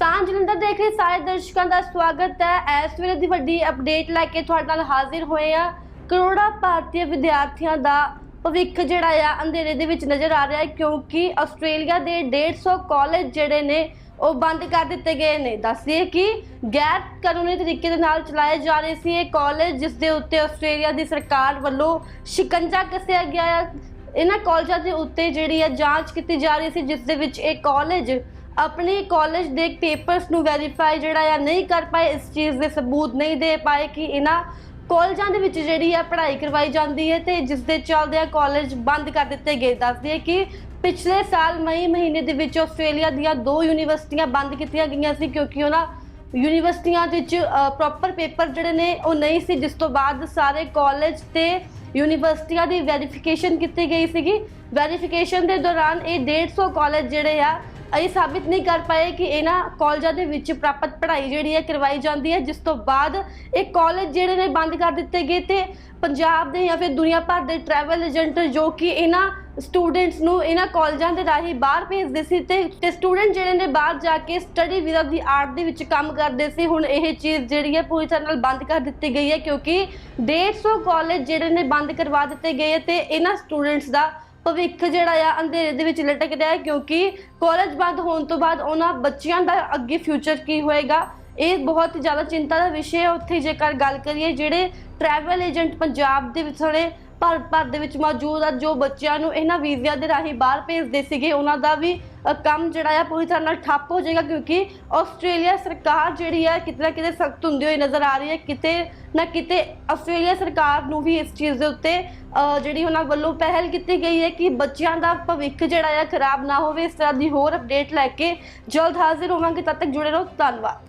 ਮਾਨ ਜਲੰਧਰ ਦੇਖ ਰਹੇ ਸਾਰੇ ਦਰਸ਼ਕਾਂ ਦਾ ਸਵਾਗਤ ਹੈ। ਇਸ ਵੇਲੇ ਦੀ ਵੱਡੀ ਅਪਡੇਟ ਲੈ ਕੇ ਤੁਹਾਡੇ ਨਾਲ ਹਾਜ਼ਰ ਹੋਏ ਆ ਕਰੋੜਾਂ ਭਾਰਤੀ ਵਿਦਿਆਰਥੀਆਂ ਦਾ ਭਵਿੱਖ ਜਿਹੜਾ ਆ, ਅੰਧੇਰੇ ਦੇ ਵਿੱਚ ਨਜ਼ਰ ਆ ਰਿਹਾ ਹੈ ਕਿਉਂਕਿ ਆਸਟ੍ਰੇਲੀਆ ਦੇ 150 ਕਾਲਜ ਜਿਹੜੇ ਨੇ, ਉਹ ਬੰਦ ਕਰ ਦਿੱਤੇ ਗਏ ਨੇ। ਦੱਸਿਏ ਕਿ ਗੈਰ ਕਾਨੂੰਨੀ ਤਰੀਕੇ ਦੇ ਨਾਲ ਚਲਾਏ ਜਾ ਰਹੇ ਸੀ ਇਹ ਕਾਲਜ ਜਿਸ ਦੇ ਉੱਤੇ ਆਸਟ੍ਰੇਲੀਆ ਦੀ ਸਰਕਾਰ ਵੱਲੋਂ ਸ਼ਿਕੰਜਾ ਕੱਸਿਆ ਗਿਆ ਹੈ ਇਹਨਾਂ ਕਾਲਜਾਂ ਦੇ ਉੱਤੇ ਜਿਹੜੀ ਹੈ ਜਾਂਚ ਕੀਤੀ ਜਾ ਰਹੀ ਸੀ, ਜਿਸ ਦੇ ਵਿੱਚ ਇਹ ਕਾਲਜ ਆਪਣੇ ਕਾਲਜ ਦੇ ਪੇਪਰਸ ਨੂੰ ਵੈਰੀਫਾਈ ਜਿਹੜਾ ਆ ਨਹੀਂ ਕਰ ਪਾਏ, ਇਸ ਚੀਜ਼ ਦੇ ਸਬੂਤ ਨਹੀਂ ਦੇ ਪਾਏ ਕਿ ਇਹਨਾਂ ਕਾਲਜਾਂ ਦੇ ਵਿੱਚ ਜਿਹੜੀ ਆ ਪੜ੍ਹਾਈ ਕਰਵਾਈ ਜਾਂਦੀ ਹੈ ਤੇ ਜਿਸ ਦੇ ਚੱਲਦਿਆਂ ਕਾਲਜ ਬੰਦ ਕਰ ਦਿੱਤੇ ਗਏ। ਦੱਸਦੇ ਕਿ ਪਿਛਲੇ ਸਾਲ ਮਈ ਮਹੀਨੇ ਦੇ ਵਿੱਚ ਆਸਟ੍ਰੇਲੀਆ ਦੀਆਂ ਦੋ ਯੂਨੀਵਰਸਿਟੀਆਂ ਬੰਦ ਕੀਤੀਆਂ ਗਈਆਂ ਸੀ ਕਿਉਂਕਿ ਉਹਨਾਂ ਯੂਨੀਵਰਸਿਟੀਆਂ ਵਿੱਚ ਪ੍ਰੋਪਰ ਪੇਪਰ ਜਿਹੜੇ ਨੇ ਉਹ ਨਹੀਂ ਸੀ, ਜਿਸ ਤੋਂ ਬਾਅਦ ਸਾਰੇ ਕਾਲਜ ਤੇ ਯੂਨੀਵਰਸਿਟੀਆਂ ਦੀ ਵੈਰੀਫਿਕੇਸ਼ਨ ਕੀਤੀ ਗਈ ਸੀਗੀ। ਵੈਰੀਫਿਕੇਸ਼ਨ ਦੇ ਦੌਰਾਨ ਇਹ 150 ਕਾਲਜ ਜਿਹੜੇ ਆ ਇਹ ਸਾਬਿਤ ਨਹੀਂ ਕਰ ਪਾਏ ਕਿ ਇਹਨਾਂ ਕਾਲਜਾਂ ਦੇ ਵਿੱਚ ਪ੍ਰਾਪਤ ਪੜ੍ਹਾਈ ਜਿਹੜੀ ਹੈ ਕਰਵਾਈ ਜਾਂਦੀ ਹੈ, ਜਿਸ ਤੋਂ ਬਾਅਦ ਇਹ ਕਾਲਜ ਜਿਹੜੇ ਨੇ ਬੰਦ ਕਰ ਦਿੱਤੇ ਗਏ ਤੇ ਪੰਜਾਬ ਦੇ ਜਾਂ ਫਿਰ ਦੁਨੀਆ ਭਰ ਦੇ ਟਰੈਵਲ ਏਜੰਟ ਜੋ ਕਿ ਇਹਨਾਂ ਸਟੂਡੈਂਟਸ ਨੂੰ ਇਹਨਾਂ ਕਾਲਜਾਂ ਦੇ ਰਾਹੀਂ ਬਾਹਰ ਭੇਜਦੇ ਸੀ ਤੇ ਤੇ ਸਟੂਡੈਂਟ ਜਿਹੜੇ ਨੇ ਬਾਹਰ ਜਾ ਕੇ ਸਟੱਡੀ ਵੀਜ਼ਾ ਦੀ ਆਰਟ ਦੇ ਵਿੱਚ ਕੰਮ ਕਰਦੇ ਸੀ। ਹੁਣ ਇਹ ਚੀਜ਼ ਜਿਹੜੀ ਹੈ ਪੂਰੀ ਤਰ੍ਹਾਂ ਨਾਲ ਬੰਦ ਕਰ ਦਿੱਤੀ ਗਈ ਹੈ ਕਿਉਂਕਿ 150 ਕਾਲਜ ਜਿਹੜੇ ਨੇ ਬੰਦ ਕਰਵਾ ਦਿੱਤੇ ਗਏ ਹੈ ਤੇ ਇਹਨਾਂ ਸਟੂਡੈਂਟਸ ਦਾ ਭਵਿੱਖ ਜਿਹੜਾ ਆ ਅੰਧੇਰੇ ਦੇ ਵਿੱਚ ਲਟਕਦਾ ਹੈ ਕਿਉਂਕਿ ਕਾਲਜ ਬੰਦ ਹੋਣ ਤੋਂ ਬਾਅਦ ਉਹਨਾਂ ਬੱਚਿਆਂ ਦਾ ਅੱਗੇ ਫਿਊਚਰ ਕੀ ਹੋਏਗਾ? ਇਹ ਬਹੁਤ ਹੀ ਜ਼ਿਆਦਾ ਚਿੰਤਾ ਦਾ ਵਿਸ਼ੇ ਹੈ। ਉੱਥੇ ਜੇਕਰ ਗੱਲ ਕਰੀਏ ਜਿਹੜੇ ਟਰੈਵਲ ਏਜੰਟ ਪੰਜਾਬ ਦੇ ਵਿੱਚ ਸਾਰੇ ਭਾਰਤ ਭਰ ਦੇ ਵਿੱਚ ਮੌਜੂਦ ਆ, ਜੋ ਬੱਚਿਆਂ ਨੂੰ ਇਹਨਾਂ ਵੀਜ਼ਿਆਂ ਦੇ ਰਾਹੀਂ ਬਾਹਰ ਭੇਜਦੇ ਸੀਗੇ, ਉਹਨਾਂ ਦਾ ਵੀ ਕੰਮ ਜਿਹੜਾ ਆ ਪੂਰੀ ਤਰ੍ਹਾਂ ਨਾਲ ਠੱਪ ਹੋ ਜਾਏਗਾ, ਕਿਉਂਕਿ ਆਸਟ੍ਰੇਲੀਆ ਸਰਕਾਰ ਜਿਹੜੀ ਹੈ ਕਿਤੇ ਨਾ ਕਿਤੇ ਸਖਤ ਹੁੰਦੀ ਹੋਈ ਨਜ਼ਰ ਆ ਰਹੀ ਹੈ, ਕਿਤੇ ਨਾ ਕਿਤੇ ਆਸਟ੍ਰੇਲੀਆ ਸਰਕਾਰ ਨੂੰ ਵੀ ਇਸ ਚੀਜ਼ ਦੇ ਉੱਤੇ ਜਿਹੜੀ ਉਹਨਾਂ ਵੱਲੋਂ ਪਹਿਲ ਕੀਤੀ ਗਈ ਹੈ ਕਿ ਬੱਚਿਆਂ ਦਾ ਭਵਿੱਖ ਜਿਹੜਾ ਆ ਖਰਾਬ ਨਾ ਹੋਵੇ, ਇਸ ਤਰ੍ਹਾਂ ਦੀ ਹੋਰ ਅਪਡੇਟ ਲੈ ਕੇ ਜਲਦ ਹਾਜ਼ਰ ਹੋਵਾਂਗੇ, ਤਦ ਤੱਕ ਜੁੜੇ ਰਹੋ, ਧੰਨਵਾਦ।